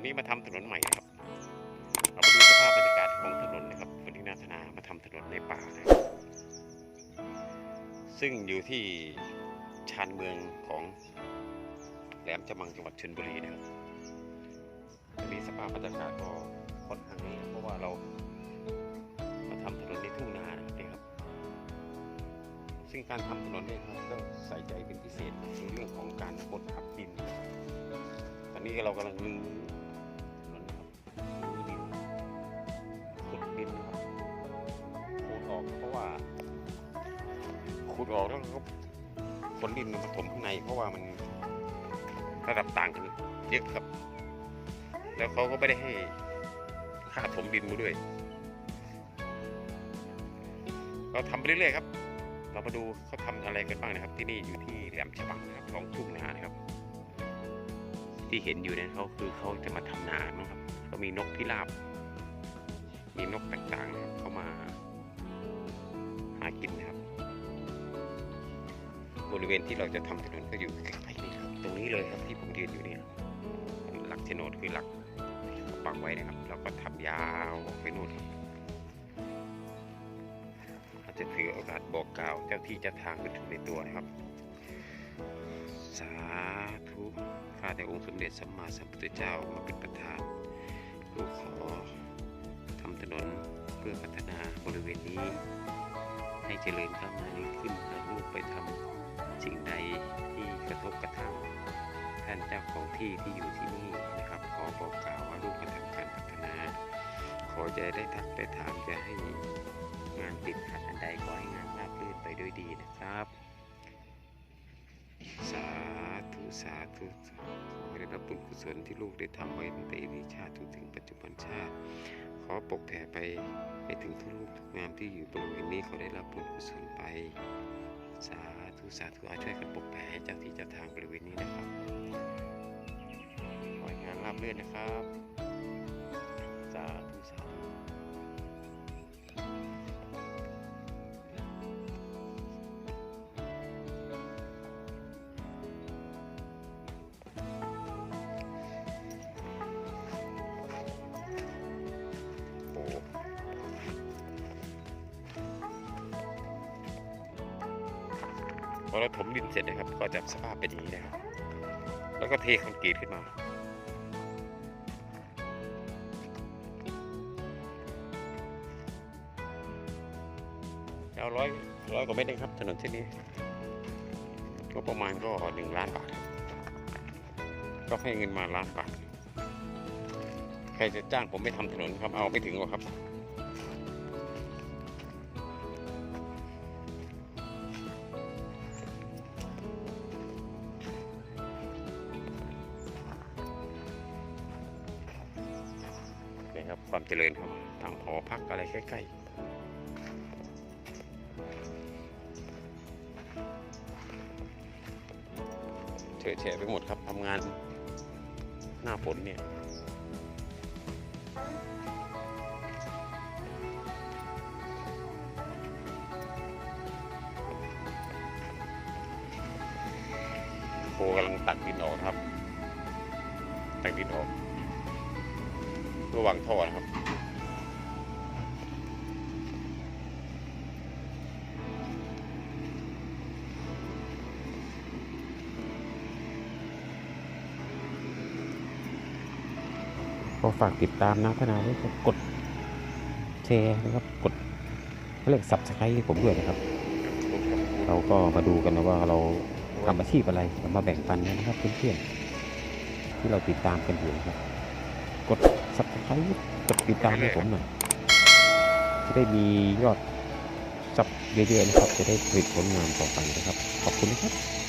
วันนี้มาทำถนนใหม่นะครับเรามาดูสภาพบรรยากาศของถนนนะครับวันนี้นาธนามาทำถนนในป่านะซึ่งอยู่ที่ชานเมืองของแหลมฉบังจังหวัดชลบุรีนะครับวันนี้สภาพบรรยากาศก็ค่อนข้างดีนะเพราะว่าเรามาทำถนนในทุ่งนานะครับนี่ครับ ซึ่งการทำถนนเนี่ยครับต้องใส่ใจเป็นพิเศษในเรื่องของการกดทับดิน ตอนนี้เรากำลังลื้อ ขุดออกแล้วก็ขนดินมาถมข้างในเพราะว่ามันระดับต่างกันเยอะครับ แล้วเขาก็ไม่ได้ให้ค่าถมดินมาด้วย เราทำไปเรื่อยๆครับ เรามาดูเขาทำอะไรกันบ้างนะครับ ที่นี่อยู่ที่แหลมฉบังนะครับท้องทุ่งนานะครับ ที่เห็นอยู่เนี่ยเขาคือเขาจะมาทำนานะครับ ก็มีนกพิราบ มีนกต่างๆนะครับเข้ามา ริเวณที่เราจะทำถนนก็อยู่ใกล้ๆนี่ครับตรงนี้เลยครับที่ผมยืนอยู่เนี่ยหลักโฉนดคือหลักปักไว้นะครับแล้วก็ทำยาวไปนู่นครับอาจจะถือโอกาสบอกกล่าวเจ้าที่เจ้าทางไปถึงในตัวนะครับ สาธุข้าแต่องค์สมเด็จสัมมาสัมพุทธเจ้ามาเป็นประธานลูกขอทำถนนเพื่อพัฒนาบริเวณนี้ ให้เจริญก้าวหน้ายิ่งขึ้นหากลูกไปทำ สิ่งใดที่กระทบกระทั่งท่านเจ้าของที่ที่อยู่ที่นี่นะครับ ขอบอกกล่าวว่าลูกกระทำการพัฒนา ขอจะได้ทักได้ถามจะให้งานติดขัดอันใดขอให้งานราบรื่นไปด้วยดีนะครับ สาธุสาธุขอได้รับบุญกุศลที่ลูกได้ทำไว้ตั้งแต่อดีตชาติจนถึงปัจจุบันชาติ ขอปกแผ่ไปให้ถึงทุกลูกทุกงามที่อยู่บริเวณนี้ขอได้รับบุญกุศลไป สาธุสาธุอาช่วยกันปกแผ่ให้เจ้าที่เจ้าทางบริเวณนี้นะครับขอให้งานราบเรื่นนะครับ พอเราถมดินเสร็จนะครับ ก็จะสภาพเป็นอย่างนี้นะครับ แล้วก็เทคอนกรีตขึ้นมาเอาร้อยร้อยกว่าเมตรเองครับ ถนนเส้นนี้ ก็ประมาณก็หนึ่งล้านบาท ก็ให้เงินมาล้านบาท ใครจะจ้างผมไปทำถนนครับ เอาไม่ถึงหรอกครับ ครับความเจริญครับทางหอพักอะไรใกล้ๆเฉอะแฉะไปหมดครับทำงานหน้าฝนเนี่ยโคกำลังตักดินออกครับ ตักดินออก ระหว่างท่อนะครับ ก็ฝากติดตามนะพนาด้วยครับกดแชร์นะครับ กดเขาเรียกสับสไครต์ผมด้วยนะครับ เราก็มาดูกันนะว่าเราทำอาชีพอะไรเรามาแบ่งปันกันนะครับเพื่อนๆที่เราติดตามกันอยู่นะครับ กด subscribe กดติดตามให้ผมหน่อย จะได้มียอดซับเยอะๆนะครับ จะได้ผลิตผลงานต่อไปนะครับ ขอบคุณนะครับ